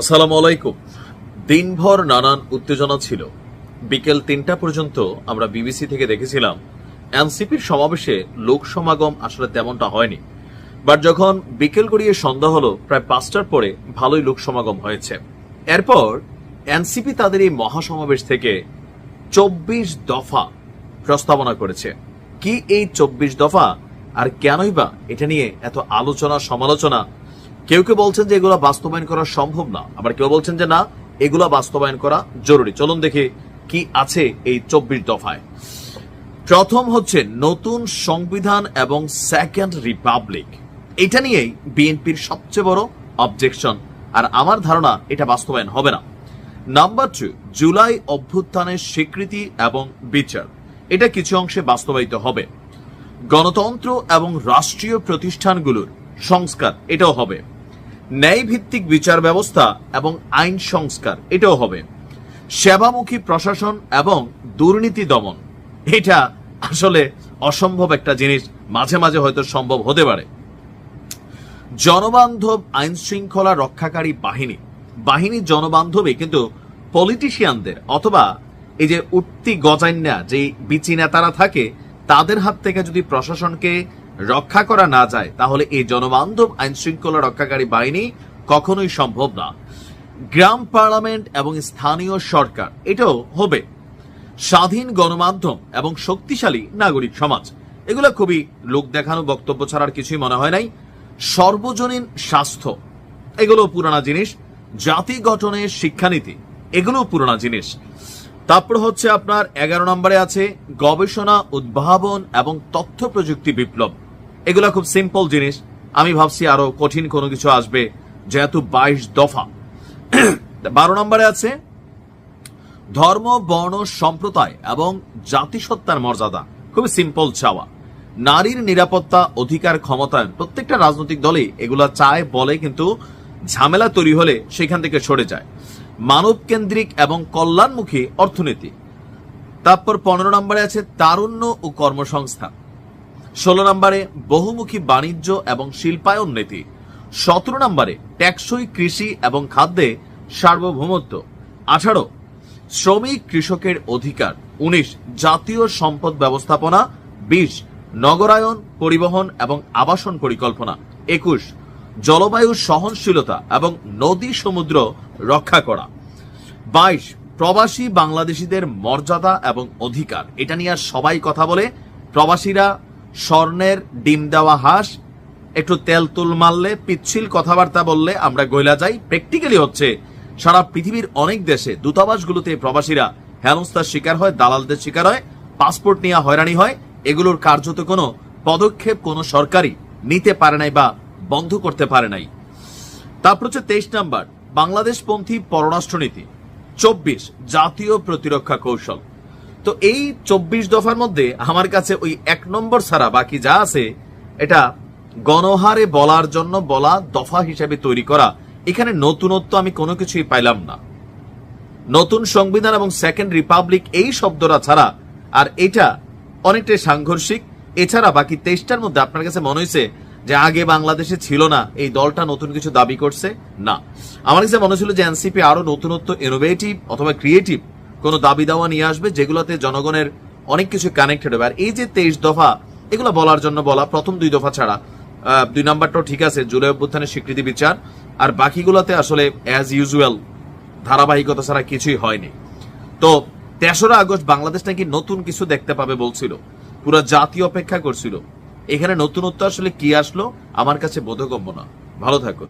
আসসালামু আলাইকুম। দিনভর নানান উত্তেজনা ছিল। বিকেল তিনটা পর্যন্ত আমরা বিবিসি থেকে দেখেছিলাম, এনসিপির সমাবেশে লোক সমাগম আসলে তেমনটা হয়নি। বাট যখন বিকেল গড়িয়ে সন্ধ্যা হলো, প্রায় পাঁচটার পরে ভালোই লোক সমাগম হয়েছে। এরপর এনসিপি তাদের এই মহাসমাবেশ থেকে চব্বিশ দফা প্রস্তাবনা করেছে। কি এই চব্বিশ দফা আর কেনই বা এটা নিয়ে এত আলোচনা সমালোচনা কেউ কেউ বলছেন যে এগুলো বাস্তবায়ন করা সম্ভব না, আবার কেউ বলছেন যে না, এগুলো বাস্তবায়ন করা জরুরি। চলুন দেখে কি আছে এই চব্বিশ দফায়। প্রথম হচ্ছে নতুন সংবিধান এবং সেকেন্ড রিপাবলিক। এটা নিয়েই বিএনপির সবচেয়ে বড় অবজেকশন, আর আমার ধারণা এটা বাস্তবায়ন হবে না। নাম্বার টু, জুলাই অভ্যুত্থানের স্বীকৃতি এবং বিচার। এটা কিছু অংশে বাস্তবায়িত হবে। গণতন্ত্র এবং রাষ্ট্রীয় প্রতিষ্ঠানগুলোর সংস্কার, এটাও হবে। ন্যায় ভিত্তিক বিচার ব্যবস্থা এবং আইন সংস্কার, এটাও হবে। সেবামুখী প্রশাসন এবং দুর্নীতি দমন, এটা আসলে অসম্ভব একটা জিনিস, মাঝে মাঝে হয়তো সম্ভব হতে পারে। জনবান্ধব আইন শৃঙ্খলা রক্ষাকারী বাহিনী বাহিনী জনবান্ধবই কিন্তু পলিটিশিয়ানদের অথবা এই যে উঠতি গজাইন্যা যে বিচি নেতারা থাকে, তাদের হাত থেকে যদি প্রশাসনকে রক্ষা করা না যায়, তাহলে এই জনবান্ধব আইন শৃঙ্খলা রক্ষাকারী বাহিনী কখনোই সম্ভব না। গ্রাম পার্লামেন্ট এবং স্থানীয় সরকার, এটাও হবে। স্বাধীন গণমাধ্যম এবং শক্তিশালী নাগরিক সমাজ, এগুলো খুবই লোক দেখানো, বক্তব্য ছাড়ার কিছুই মনে হয় নাই। সর্বজনীন স্বাস্থ্য, এগুলো পুরানা জিনিস। জাতি গঠনের শিক্ষানীতি এগুলো পুরানা জিনিস। তারপর হচ্ছে আপনার এগারো নম্বরে আছে গবেষণা, উদ্ভাবন এবং তথ্য প্রযুক্তি বিপ্লব। এগুলো খুব সিম্পল জিনিস। আমি ভাবছি আরও কঠিন কোনো কিছু আসবে, যেহেতু বাইশ দফা। বারো নম্বরে আছে, ধর্ম, বর্ণ, সম্প্রদায় এবং জাতিসত্তার মর্যাদা। খুবই সিম্পল চাওয়া। নারীর নিরাপত্তা, অধিকার, ক্ষমতায়ন, প্রত্যেকটা রাজনৈতিক দলই এগুলা চায়, বলে কিন্তু ঝামেলা তৈরি হলে সেখান থেকে সরে যায়। মানব কেন্দ্রিক এবং কল্যাণমুখী অর্থনীতি। তারপর পনেরো নম্বরে আছে, তারুণ্য ও কর্মসংস্থান। ষোলো নম্বরে বহুমুখী বাণিজ্য এবং শিল্পায়ন নীতি। সতেরো নম্বরে টেকসই কৃষি এবং খাদ্যে সার্বভৌমত্ব। আঠারো, শ্রমিক কৃষকের অধিকার। উনিশ, জাতীয় সম্পদ ব্যবস্থাপনা। বিশ, নগরায়ন, পরিবহন এবং আবাসন পরিকল্পনা। একুশ, জলবায়ু সহনশীলতা এবং নদী সমুদ্র রক্ষা করা। বাইশ, প্রবাসী বাংলাদেশিদের মর্যাদা এবং অধিকার। এটা নিয়ে সবাই কথা বলে। প্রবাসীরা স্বর্ণের ডিম দেওয়া হাঁস, একটু তেল তুল মারলে, পিচ্ছিল কথাবার্তা বললে আমরা গইলা যাই। প্র্যাকটিক্যালি হচ্ছে, সারা পৃথিবীর অনেক দেশে দূতাবাসগুলোতে প্রবাসীরা হেনস্থার শিকার হয়, দালালদের শিকার হয়, পাসপোর্ট নিয়ে হয়রানি হয়। এগুলোর কার্যত কোনো পদক্ষেপ কোনো সরকারই নিতে পারে নাই বা বন্ধ করতে পারে নাই। তারপর হচ্ছে তেইশ নাম্বার, বাংলাদেশপন্থী পররাষ্ট্রনীতি। চব্বিশ, জাতীয় প্রতিরক্ষা কৌশল। তো এই চব্বিশ দফার মধ্যে আমার কাছে ওই এক নম্বর ছাড়া বাকি যা আছে, এটা গণহারে বলার জন্য বলা দফা হিসেবে তৈরি করা। এখানে নতুনত্ব আমি কোনো কিছুই পাইলাম না। নতুন সংবিধান এবং সেকেন্ড রিপাবলিক এই শব্দটা ছাড়া আর এটা অনেকটাই সাংঘর্ষিক। এছাড়া বাকি তেইশটার মধ্যে আপনার কাছে মনে হয়েছে যে আগে বাংলাদেশে ছিল না, এই দলটা নতুন কিছু দাবি করছে? না। আমার কাছে মনে হয়েছিল যে এনসিপি আরও নতুনত্ব ইনোভেটিভ অথবা ক্রিয়েটিভ কোনো দাবি দাওয়া নিয়ে আসবে যেগুলোতে জনগণের অনেক কিছু কানেক্টেড হবে। আর এই যে তেইশ দফা, এগুলো বলার জন্য বলা, প্রথম দুই দফা ছাড়া দুই নাম্বারটাও ঠিক আছে, জুলাই অভ্যুত্থানের স্বীকৃতি বিচার। আর বাকিগুলোতে আসলে অ্যাজ ইউজুয়াল ধারাবাহিকতা ছাড়া কিছুই হয়নি। তো তেসরা আগস্ট বাংলাদেশ নাকি নতুন কিছু দেখতে পাবে বলছিল। পুরো জাতি অপেক্ষা করছিল। এখানে নতুনত্ব আসলে কি আসলো, আমার কাছে বোধগম্য না। ভালো থাকুন।